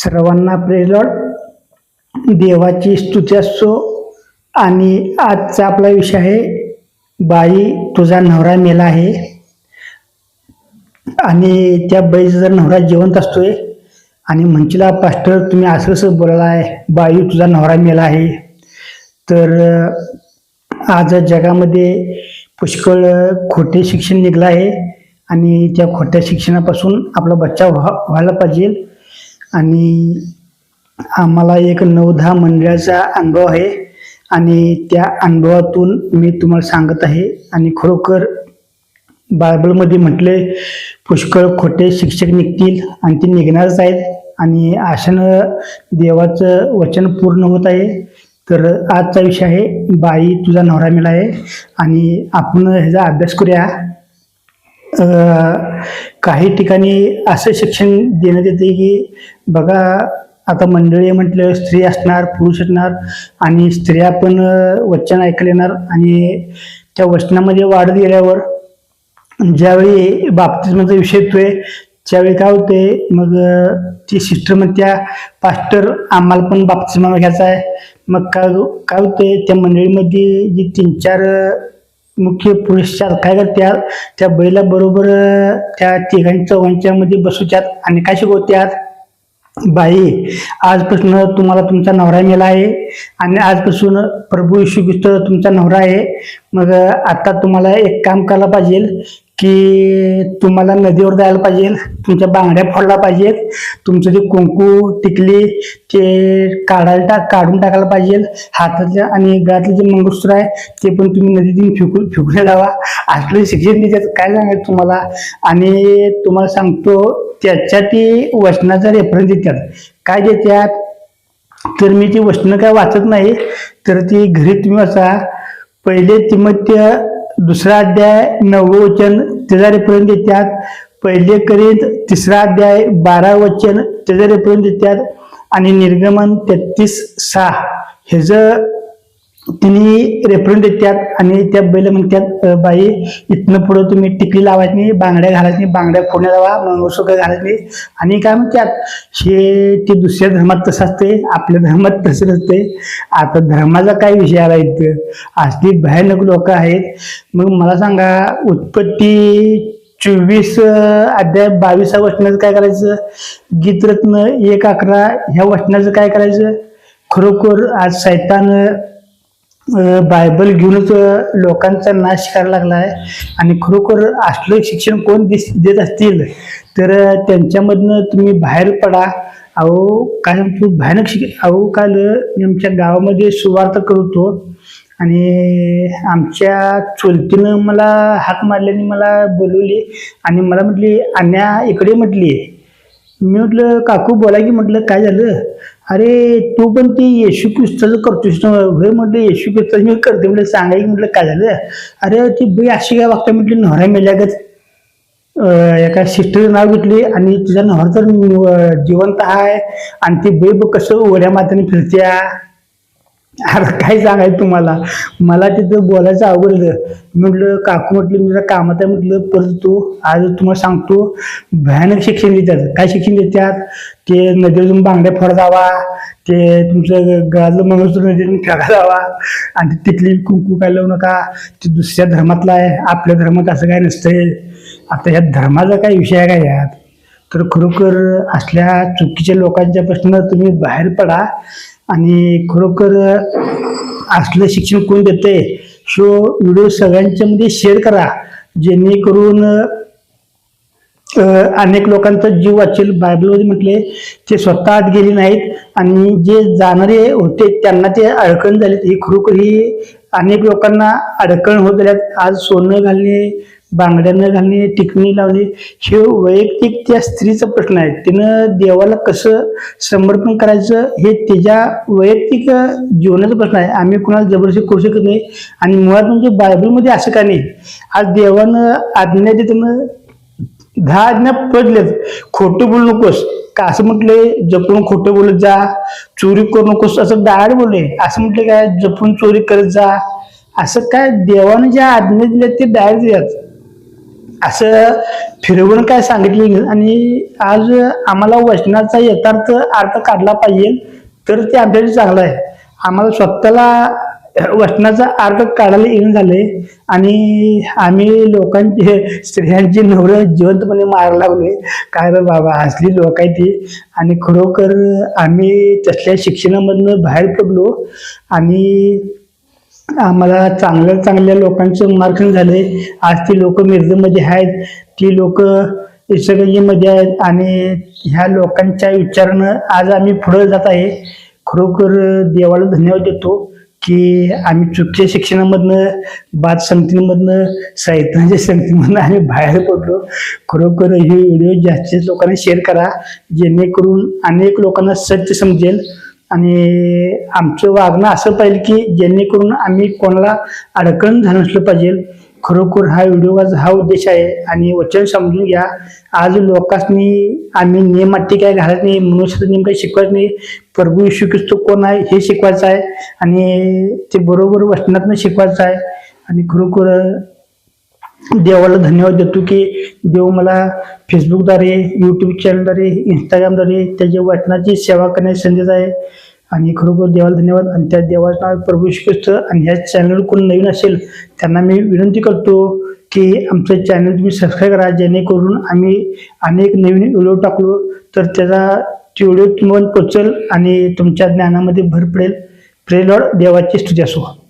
सर्वांना प्रेलॉड देवाची स्तुती असो. आणि आजचा आपला विषय आहे बाई तुझा नवरा मेला आहे. आणि त्या बाईचा जर नवरा जिवंत असतोय आणि म्हणशीला पास्टर तुम्ही असं कसं बोलायला आहे बाई तुझा नवरा मेला आहे. तर आज जगामध्ये पुष्कळ खोटे शिक्षण निघलं आहे. आणि त्या खोट्या शिक्षणापासून आपला बच्चा व्हा व्हायला पाहिजे. आणि आम्हाला एक नऊ दहा मंडळाचा अनुभव आहे. आणि त्या अनुभवातून मी तुम्हाला सांगत आहे. आणि खरोखर बायबलमध्ये म्हटले पुष्कळ खोटे शिक्षक निघतील आणि ते निघणारच आहेत. आणि अशानं देवाचं वचन पूर्ण होत आहे. तर आजचा विषय आहे बाई तुझा नवरा मिला आहे. आणि आपण ह्याचा अभ्यास करूया. काही ठिकाणी असं शिक्षण देण्यात येते की बघा आता मंडळी म्हटलं स्त्री असणार पुरुष असणार आणि स्त्रिया पण वचन ऐकले येणार आणि त्या वचनामध्ये वाढत गेल्यावर ज्यावेळी बाप्तिस्माचा विषय येतोय त्यावेळी काय होते मग ती सिस्टर म्हणत्या पास्टर आम्हाला पण बाप्तिस्मा घ्यायचा आहे. मग काय काय होते त्या मंडळीमध्ये जी तीन चार मुख्य पुरुष चार काय करत्यात त्या बैला बरोबर त्या तिघांच्या चौघांच्या मध्ये आणि काय शिकवत्यात बाई आजपासून तुम्हाला तुमचा नवरा मेला आहे. आणि आजपासून प्रभू येशू ख्रिस्त तुमचा नवरा आहे. मग आता तुम्हाला एक काम करायला पाहिजे. की तुम्हाला नदीवर जायला पाहिजे तुमच्या बांगड्या फोडला पाहिजेत तुमचं जे कुंकू टिकली ते काढायला टाक काढून टाकायला पाहिजे हातातल्या आणि गळ्यातलं जे मंगळसूत्र आहे ते पण तुम्ही नदीतून फेकून फेकून लावा. असलं शिक्षण देतात काय सांगायचं तुम्हाला? आणि तुम्हाला सांगतो त्याच्यासाठी वचनाचा रेफरन्स देतात. काय देतात? तर मी ती वचनं काय वाचत नाही तर ती घरी तुम्ही वाचा. पहिले तिमत्य दुसरा अध्याय नववचन वचन त्याचा रेफरन्स पहिले करीत तिसरा अध्याय बारा वचन त्याचा रेफरन्स देतात आणि निर्गमन तेहतीस सहा. हे जर तिने रेफरन्स देतात आणि त्या बैल म्हणतात बाई इथनं पुढं तुम्ही टिकली लावायची नाही बांगड्या घालायची नाही बांगड्या फोडण्यात लावा मंगळसूत्र घालायचं नाही. आणि काय म्हणतात हे ते दुसऱ्या धर्मात तसं असते आपल्या धर्मात तसं असते आता धर्माचा काय विषय आला इथं? असली भयानक लोक आहेत. मग मला सांगा उत्पत्ती चोवीस अध्याय बावीसा वचनाचं काय करायचं? गीतरत्न एक अकरा ह्या वचनाचं काय करायचं? खरोखर आज सैतान बायबल घेऊनच लोकांचा नाश करायला लागला आहे. आणि खरोखर असलं शिक्षण कोण दिस देत असतील? तर त्यांच्यामधनं तुम्ही बाहेर पडा. अहो काय म्हणतो भयानक शिक अहो काल मी आमच्या गावामध्ये सुवार्थ करतो. आणि आमच्या चुलतीनं मला हाक मारल्याने मला बोलवली. आणि मला म्हटली अन्या इकडे म्हटली मी म्हटलं काकू बोला की. म्हटलं काय झालं? अरे तू पण ते येशू ख्रिस्ताचं करतोस ना. होय म्हटलं येशू ख्रिस्ताचं मी करते म्हटलं सांगायची की. म्हटलं काय झालं? अरे ती बाई अशी काय वागता? म्हटली नवरा मेल्यागत एका सिस्टरचं नाव घेतली आणि तिचा नवरा तर जिवंत आहे आणि ती बाई कसं ओढ्या माताने फिरत्या. अरे काय सांगायचं तुम्हाला? मला तिथं बोलायचं आवडलं म्हटलं काकू म्हटलं मी जरा कामात आहे. म्हटलं परत तू आज तुम्हाला सांगतो भयानक शिक्षण देतात. काय शिक्षण देतात? ते नदीतून बांगड्या फोडा जावा ते तुमचं गळातलं मंगळसूत्र नदीतून फेका जावा. आणि तिथली कुंकू काय लावू नका. ते दुसऱ्या धर्मातला आहे. आपल्या धर्मात असं काय नसतंय. आता ह्या धर्माचा काय विषय आहे का यात? तर खरोखर असल्या चुकीच्या लोकांच्या प्रश्न तुम्ही बाहेर पडा. आणि खरोखर असलं शिक्षण कोण देते शो व्हिडिओ सगळ्यांच्या मध्ये शेअर करा. जेणेकरून अनेक लोकांचा जीव वाचेल. बायबलमध्ये म्हटले ते स्वतः आत गेले नाहीत आणि जे जाणारे होते त्यांना ते अडकण झाले ही खरोखर ही अनेक लोकांना अडकण होत झाल्यात आज सोनं घालणे बांगड्यांना घालणे टिकणी लावणे हे वैयक्तिक त्या स्त्रीचा प्रश्न आहे. तिनं देवाला कसं समर्पण करायचं हे तिच्या वैयक्तिक जीवनाचा प्रश्न आहे. आम्ही कुणाला जबरदस्ती करू शकत नाही. आणि मुळात म्हणजे बायबलमध्ये असं का नाही? आज देवानं आज्ञा देताना दहा आज्ञा पडलेत खोटं बोलू नकोस. का असं म्हटले जपून खोटं बोलत जा. चोरी करू नकोस. असं डाळ बोलले. असं म्हटले काय? जपून चोरी करत जा. असं काय? देवानं ज्या आज्ञा दिल्या ते डायरेक्ट दिल्यात असं फिरवून काय सांगितलं आणि आज आम्हाला वचनाचा यथार्थ अर्थ काढला पाहिजे तर ते आमच्यासाठी चांगलं आहे. आम्हाला स्वतःला वचनाचा अर्थ काढायला येऊन झाले आणि आम्ही लोकांचे स्त्रियांची नवरं जिवंतपणे मारायला लागलोय. काय रे बाबा असली लोक आहे ती आणि खरोखर आम्ही तसल्या शिक्षणामधनं बाहेर पडलो. आणि आम्हाला चांगल्या चांगल्या लोकांचं मार्गदर्शन झालंय. आज ती लोक मिरजेमध्ये आहेत. ती लोक इचलकरंजीमध्ये आहेत आणि ह्या लोकांच्या विचारानं आज आम्ही पुढे जात आहे. खरोखर देवाला धन्यवाद देतो की आम्ही चुकीच्या शिक्षणामधनं बाद संगतीमधनं साहित्याच्या संगतीमधनं आम्ही बाहेर पडलो. खरोखर हे व्हिडिओ जास्तीत लोकांना शेअर करा. जेणेकरून अनेक लोकांना सत्य समजेल. आणि आमचं वागणं असं पाहिजे की जेणेकरून आम्ही कोणाला अडकण झालं नसलं पाहिजे. खरोखर हा व्हिडिओचा हा उद्देश आहे आणि वचन समजून घ्या. आज लोकांनी आम्ही नियमाटी काय घालत नाही मनुष्य नेम काही शिकवत नाही. प्रभू यशू ख्रिस्त कोण आहे हे शिकवायचं आहे आणि ते बरोबर वचनातनं शिकवायचं आहे. आणि खरोखर देवाला धन्यवाद देतो की देव मला फेसबुकद्वारे यूट्यूब चॅनलद्वारे इंस्टाग्रामद्वारे त्याच्या वचनाची सेवा करण्याची संधी आहे. आणि खरोखर देवाला धन्यवाद. आणि त्या देवाचं नाव प्रभू श्री आणि ह्या चॅनल कोण नवीन असेल त्यांना मी विनंती करतो की आमचं चॅनल तुम्ही सबस्क्राईब करा जेणेकरून आम्ही अनेक नवीन व्हिडिओ टाकलो तर त्याचा ती व्हिडिओ तुम्हाला पोचेल आणि तुमच्या ज्ञानामध्ये भर पडेल. प्रेलॉड देवाची स्तुती असो.